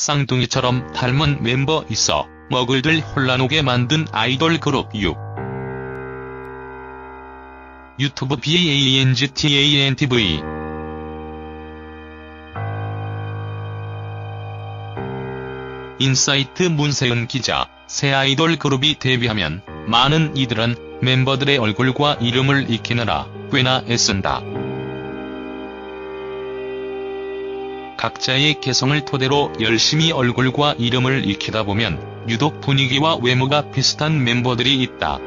쌍둥이처럼 닮은 멤버 있어 먹을들 혼란 오게 만든 아이돌 그룹 6. 유튜브 BANGTANTV 인사이트 문세은 기자, 새 아이돌 그룹이 데뷔하면 많은 이들은 멤버들의 얼굴과 이름을 익히느라 꽤나 애쓴다. 각자의 개성을 토대로 열심히 얼굴과 이름을 익히다 보면 유독 분위기와 외모가 비슷한 멤버들이 있다.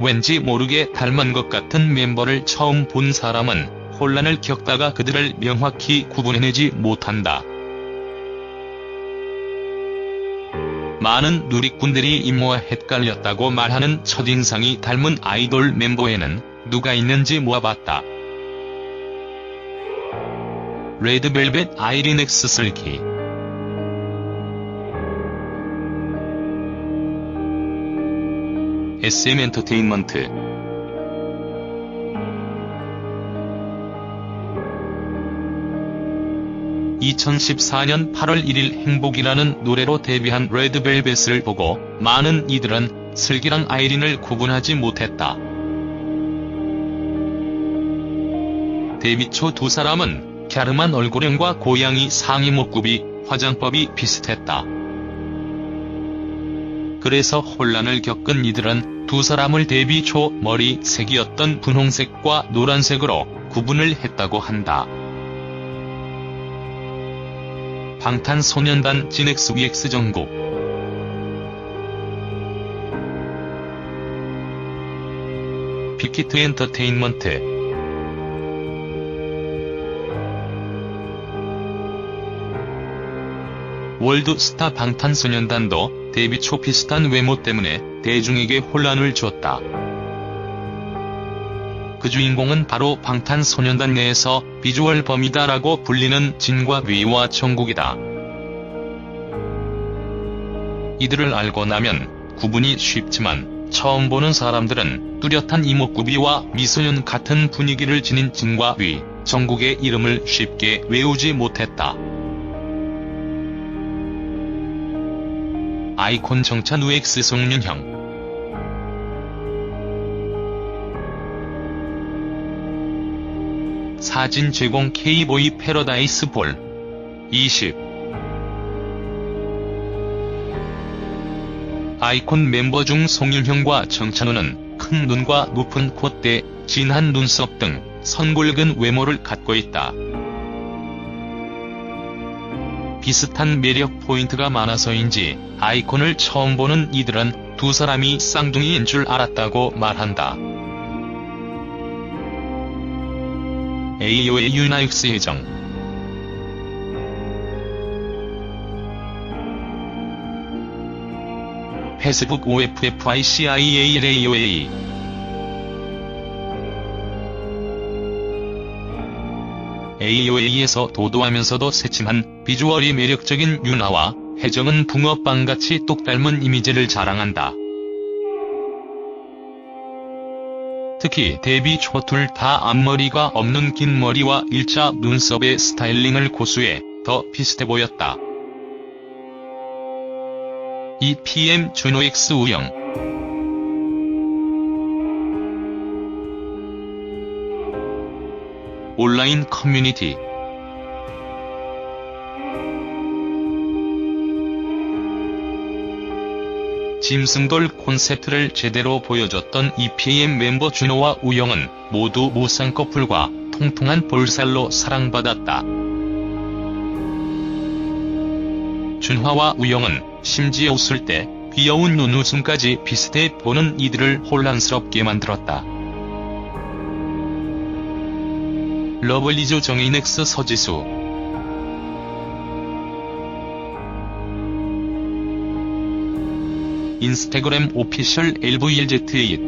왠지 모르게 닮은 것 같은 멤버를 처음 본 사람은 혼란을 겪다가 그들을 명확히 구분해내지 못한다. 많은 누리꾼들이 이모와 헷갈렸다고 말하는 첫인상이 닮은 아이돌 멤버에는 누가 있는지 모아봤다. 레드벨벳 아이린 엑스 슬기 SM 엔터테인먼트 (2014년 8월 1일) 행복이라는 노래로 데뷔한 레드벨벳을 보고 많은 이들은 슬기랑 아이린을 구분하지 못했다. 데뷔 초 두 사람은 갸름한 얼굴형과 고양이 상의 목굽이 화장법이 비슷했다. 그래서 혼란을 겪은 이들은 두 사람을 데뷔 초 머리 색이었던 분홍색과 노란색으로 구분을 했다고 한다. 방탄소년단 진엑스 VX 정국 빅히트 엔터테인먼트 월드스타 방탄소년단도 데뷔 초 비슷한 외모 때문에 대중에게 혼란을 줬다. 그 주인공은 바로 방탄소년단 내에서 비주얼 범이다라고 불리는 진과 위와 정국이다. 이들을 알고 나면 구분이 쉽지만 처음 보는 사람들은 뚜렷한 이목구비와 미소년 같은 분위기를 지닌 진과 위, 정국의 이름을 쉽게 외우지 못했다. 아이콘 정찬 우엑스 송윤형. 사진 제공 K보이 패러다이스 볼. 20 아이콘 멤버 중 송윤형과 정찬우는 큰 눈과 높은 콧대, 진한 눈썹 등 선골근 외모를 갖고 있다. 비슷한 매력 포인트가 많아서인지 아이콘을 처음 보는 이들은 두 사람이 쌍둥이인 줄 알았다고 말한다. AO의 유나익스 예정 페이스북 OFFICIALAOA AOA에서 도도하면서도 새침한 비주얼이 매력적인 유나와 혜정은 붕어빵같이 똑 닮은 이미지를 자랑한다. 특히 데뷔 초 둘 다 앞머리가 없는 긴 머리와 일자 눈썹의 스타일링을 고수해 더 비슷해 보였다. EPM 준호엑스 우영 온라인 커뮤니티 짐승돌 콘셉트를 제대로 보여줬던 EPM 멤버 준호와 우영은 모두 무쌍 커플과 통통한 볼살로 사랑받았다. 준화와 우영은 심지어 웃을 때 귀여운 눈웃음까지 비슷해 보는 이들을 혼란스럽게 만들었다. 러블리즈 정인엑스 서지수 인스타그램 오피셜 LVLZ8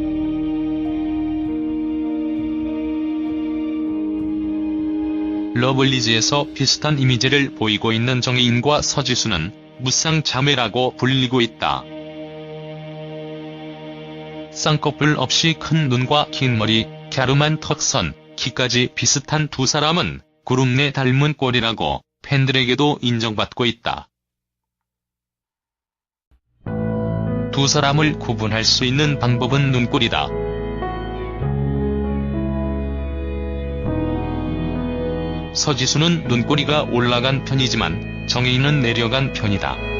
러블리즈에서 비슷한 이미지를 보이고 있는 정혜인과 서지수는 무쌍 자매라고 불리고 있다. 쌍꺼풀 없이 큰 눈과 긴 머리, 갸름한 턱선, 키까지 비슷한 두 사람은 그룹 내 닮은 꼴이라고 팬들에게도 인정받고 있다. 두 사람을 구분할 수 있는 방법은 눈꼴이다. 서지수는 눈꼬리가 올라간 편이지만 정혜인은 내려간 편이다.